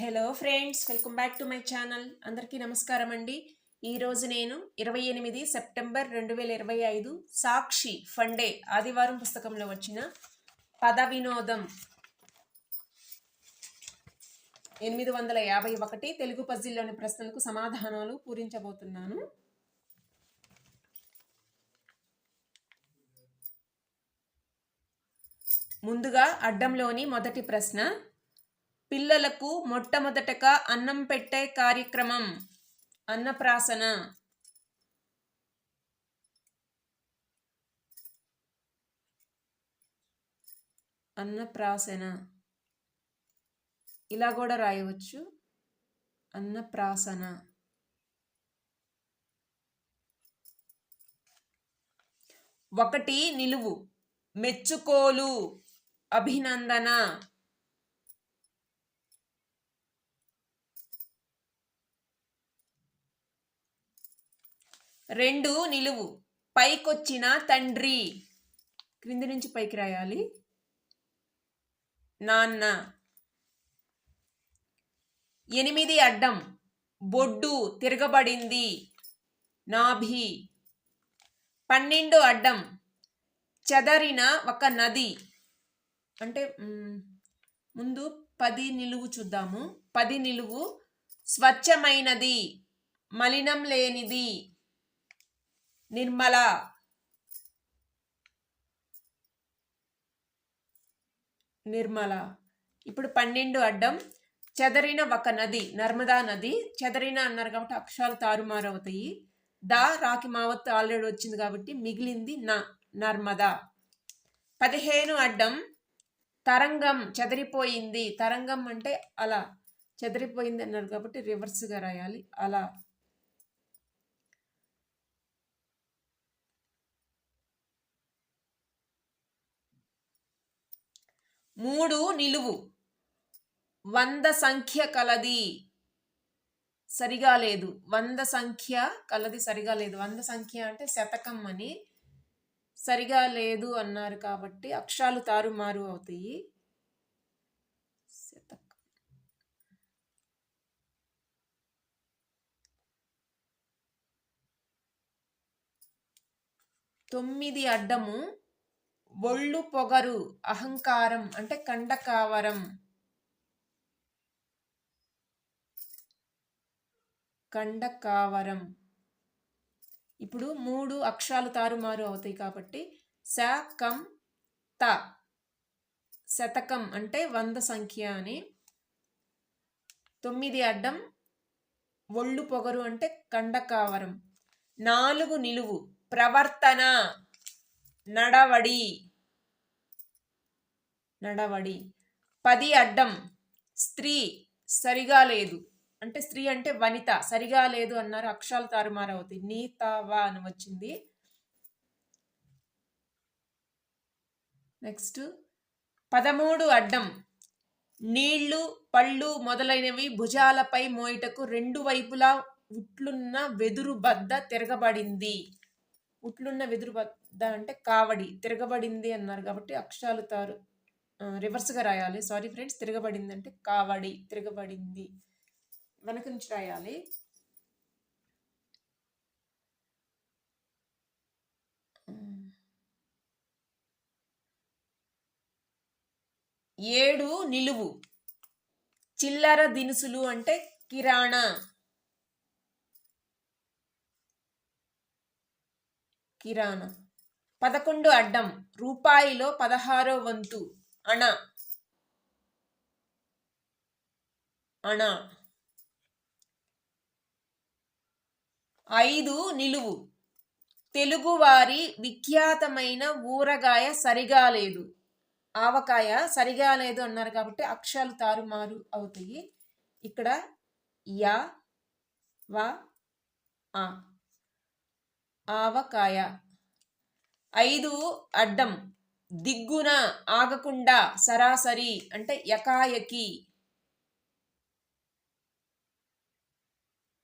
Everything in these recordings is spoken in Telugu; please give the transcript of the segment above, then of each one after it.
Hello friends welcome back to my channel అందరికీ నమస్కారం అండి. ఈరోజు నేను ఇరవై ఎనిమిది సెప్టెంబర్ రెండు వేల ఇరవై ఐదు సాక్షి ఫండే ఆదివారం పుస్తకంలో వచ్చిన పద వినోదం ఎనిమిది వందల యాభై ఒకటి తెలుగు పజిల్లోని ప్రశ్నలకు సమాధానాలు పూరించబోతున్నాను. ముందుగా అడ్డంలోని మొదటి ప్రశ్న పిల్లలకు మొట్టమొదటగా అన్నం పెట్టే కార్యక్రమం. అన్నప్రాసన. అన్నప్రాసన. ఇలా కూడా రాయవచ్చు. అన్నప్రాసన. ఒకటి నిలువు. మెచ్చుకోలు. అభినందన. రెండు నిలువు. పైకొచ్చిన తండ్రి. క్రింది నుంచి పైకి రాయాలి. నాన్న. ఎనిమిది అడ్డం. బొడ్డు తిరగబడింది. నాభి. పన్నెండు అడ్డం. చెదరిన ఒక నది. అంటే ముందు పది నిలువు చూద్దాము. పది నిలువు స్వచ్ఛమైనది. మలినం లేనిది. నిర్మల. నిర్మల. ఇప్పుడు పన్నెండు అడ్డం. చెదరిన ఒక నది నర్మదా నది. చెదరిన అన్నారు కాబట్టి అక్షరాలు తారుమారు అవుతాయి దా రాకి మావత్తు ఆల్రెడీ వచ్చింది కాబట్టి మిగిలింది నా నర్మదా. పదిహేను అడ్డం. తరంగం చెదిరిపోయింది. తరంగం అంటే అలా. చెదిరిపోయింది అన్నారు కాబట్టి రివర్స్గా రాయాలి. అలా. మూడు నిలువు. వంద సంఖ్య కలది. సరిగా లేదు. వంద సంఖ్య కలది సరిగా లేదు. వంద సంఖ్య అంటే శతకం అని. సరిగా లేదు అన్నారు కాబట్టి అక్షరాలు తారుమారు అవుతాయి. శతకం. తొమ్మిది అడ్డము ఒళ్ళు పొగరు అహంకారం అంటే కండకావరం. కండకావరం. ఇప్పుడు మూడు అక్షరాలు తారుమారు అవుతాయి కాబట్టి స కం త. శతకం అంటే వంద సంఖ్య అని. తొమ్మిది అడ్డం ఒళ్ళు పొగరు అంటే కండకావరం. నాలుగు నిలువు ప్రవర్తన నడవడి. నడవడి. పది అడ్డం. స్త్రీ సరిగా లేదు. అంటే స్త్రీ అంటే వనిత. సరిగా లేదు అన్నారు. అక్షరాలు తారుమారవుతాయి నీతావా అని వచ్చింది. నెక్స్ట్. పదమూడు అడ్డం. నీళ్ళు పళ్ళు మొదలైనవి భుజాలపై మోయిటకు రెండు వైపులా ఉట్లున్న వెదురు బద్ద తిరగబడింది. ఉట్లున్న వెదురు బద్ద అంటే కావడి. తిరగబడింది అన్నారు కాబట్టి అక్షరాలు తారు రివర్స్గా రాయాలి. సారీ ఫ్రెండ్స్ తిరగబడింది అంటే కావడి తిరగబడింది. వెనక నుంచి రాయాలి. ఏడు నిలువు. చిల్లర దినుసులు అంటే కిరాణా. కిరాణా. పదకొండు అడ్డం. రూపాయిలో పదహారో వంతు. అణ. అణ. ఐదు నిలువు. తెలుగువారి విఖ్యాతమైన ఊరగాయ సరిగా లేదు ఆవకాయ సరిగా లేదు అన్నారు కాబట్టి అక్షరాలు తారుమారు అవుతాయి. ఇక్కడ యా వా ఆ ఆవకాయ. ఐదు అడ్డం. దిగ్గున ఆగకుండా సరాసరి అంటే యకాయకి.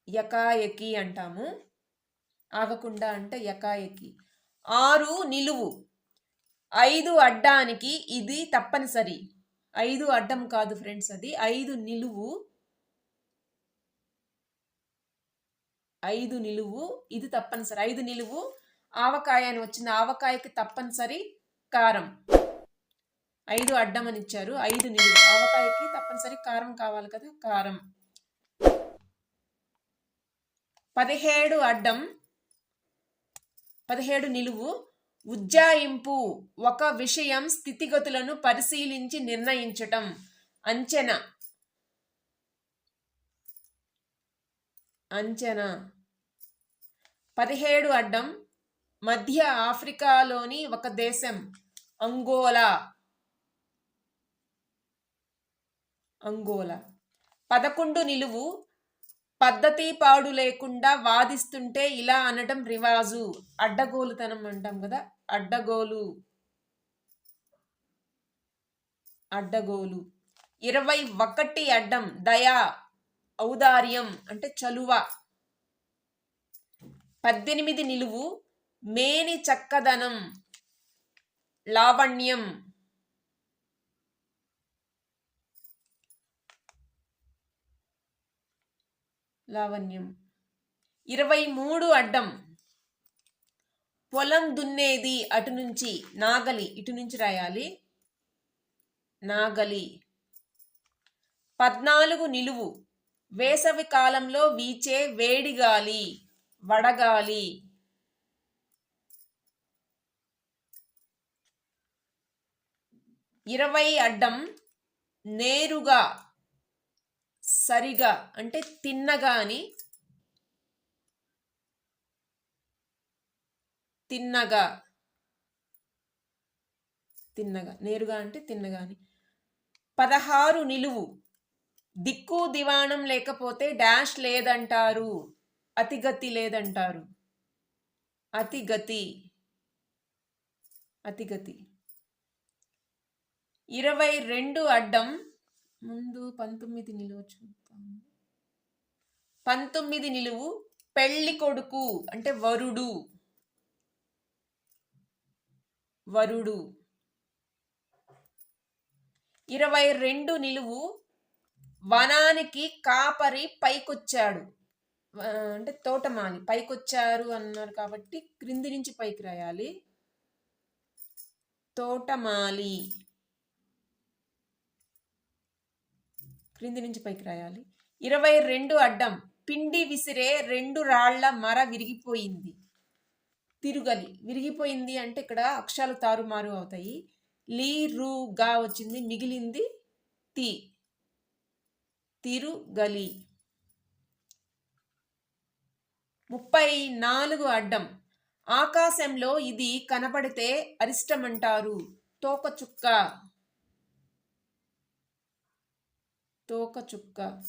యకాయకి అంటాము. ఆగకుండా అంటే యకాయకి. ఆరు నిలువు. ఐదు అడ్డానికి ఇది తప్పనిసరి. ఐదు అడ్డం కాదు ఫ్రెండ్స్ అది. ఐదు నిలువు. ఐదు నిలువు. ఇది తప్పనిసరి. ఐదు నిలువు. ఆవకాయ అని వచ్చింది. ఆవకాయకి తప్పనిసరి. కారం. ఐదు అడ్డం అని ఇచ్చారు ఐదు నిలువు. ఆవకాయకి తప్పనిసరి కారం కావాలి కదా? కారం. పదిహేడు అడ్డం. పదిహేడు నిలువు. ఉజ్జాయింపు. ఒక విషయం స్థితిగతులను పరిశీలించి నిర్ణయించటం. అంచనా. అంచనా. పదిహేడు అడ్డం. మధ్య ఆఫ్రికాలోని ఒక దేశం. అంగోలా అంగోలా పదకొండు నిలువు పద్ధతి పాడు లేకుండా వాదిస్తుంటే ఇలా అనటం రివాజు. అడ్డగోలుతనం అంటాం కదా? అడ్డగోలు. అడ్డగోలు. ఇరవై ఒకటి అడ్డం దయా ఔదార్యం అంటే చలువ. పద్దెనిమిది నిలువు మేని చక్కదనం. లావణ్యం. లావణ్యం. ఇరవై మూడు అడ్డం. పొలం దున్నేది అటు నుంచి నాగలి ఇటు నుంచి రాయాలి. నాగలి. పద్నాలుగు నిలువు. వేసవి కాలంలో వీచే వేడిగాలి వడగాలి. ఇరవై అడ్డం నేరుగా సరిగా అంటే తిన్నగా అని తిన్నగా తిన్నగా నేరుగా అంటే తిన్నగా అని. పదహారు నిలువు దిక్కు దివాణం లేకపోతే డాష్ లేదంటారు అతిగతి లేదంటారు. అతిగతి అతిగతి. ఇరవై రెండు అడ్డం ముందు పంతొమ్మిది నిలువ చూద్దాం. పంతొమ్మిది నిలువు పెళ్ళి కొడుకు అంటే వరుడు. వరుడు. ఇరవై రెండు నిలువు వనానికి కాపరి పైకొచ్చాడు. అంటే తోటమాలి. పైకొచ్చారు అన్నారు కాబట్టి క్రింది నుంచి పైకి రాయాలి. తోటమాలి. క్రింది నుంచి పైకి రాయాలి. ఇరవై రెండు అడ్డం పిండి విసిరే రెండు రాళ్ళ మర విరిగిపోయింది. తిరుగలి విరిగిపోయింది అంటే ఇక్కడ అక్షరాలు తారుమారు అవుతాయి. లీ రూ గా వచ్చింది మిగిలింది తి. తిరుగలి. ముప్పై నాలుగు అడ్డం ఆకాశంలో ఇది కనపడితే అరిష్టమంటారు. తోకచుక్క. తోకచుక్క.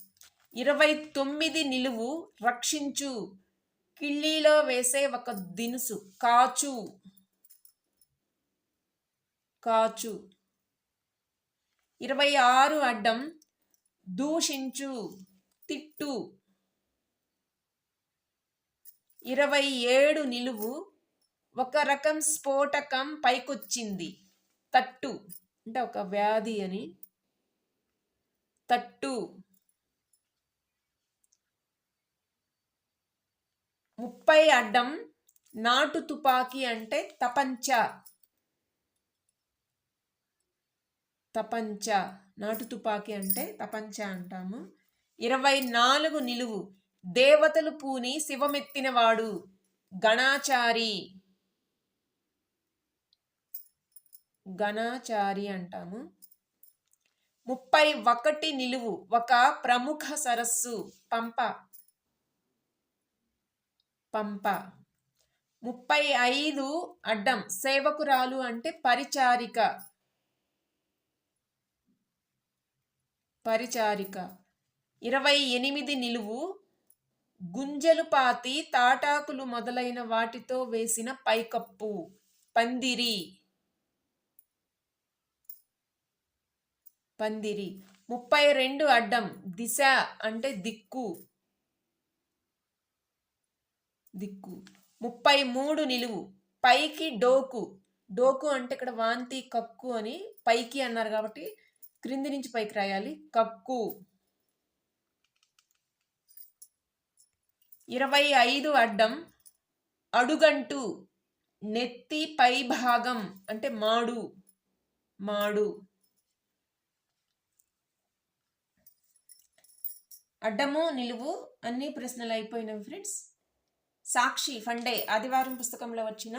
ఇరవై తొమ్మిది నిలువు రక్షించు. కిళ్ళీలో వేసే ఒక దినుసు. కాచు. కాచు. ఇరవై ఆరు అడ్డం దూషించు. తిట్టు. ఇరవై ఏడు నిలువు ఒక రకం స్ఫోటకం పైకొచ్చింది. తట్టు. అంటే ఒక వ్యాధి అని తట్టు. ముప్పై అడ్డం. నాటు తుపాకీ అంటే తపంచ. తపంచ. నాటు తుపాకీ అంటే తపంచ అంటాము. ఇరవై నాలుగు నిలువు. దేవతలు పూని శివమెత్తినవాడు. గణాచారి. గణాచారి అంటాము. ముప్పై ఒకటి నిలువు ఒక ప్రముఖ సరస్సు. పంప. పంప. ముప్పై ఐదు అడ్డం. సేవకురాలు అంటే పరిచారిక. పరిచారిక. ఇరవై ఎనిమిది నిలువు. గుంజలు పాతి తాటాకులు మొదలైన వాటితో వేసిన పైకప్పు. పందిరి. పందిరి. ముప్పై రెండు అడ్డం దిశ అంటే దిక్కు. దిక్కు. ముప్పై మూడు నిలువు. పైకి డోకు. డోకు అంటే ఇక్కడ వాంతి కక్కు అని పైకి అన్నారు కాబట్టి క్రింది నుంచి పైకి రాయాలి. కక్కు. ఇరవై ఐదు అడ్డం అడుగంటు. నెత్తి పై భాగం అంటే మాడు. మాడు. అడ్డము నిలువు అన్ని ప్రశ్నలు అయిపోయినవి ఫ్రెండ్స్ సాక్షి ఫండే ఆదివారం పుస్తకంలో వచ్చిన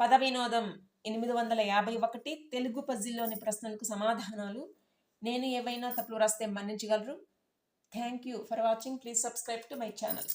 పద వినోదం ఎనిమిది వందల యాభై ఒకటి తెలుగు పజిల్లోని ప్రశ్నలకు సమాధానాలు. నేను ఏవైనా తప్పులు రాస్తే మన్నించగలరు. Thank you for watching please subscribe to my channel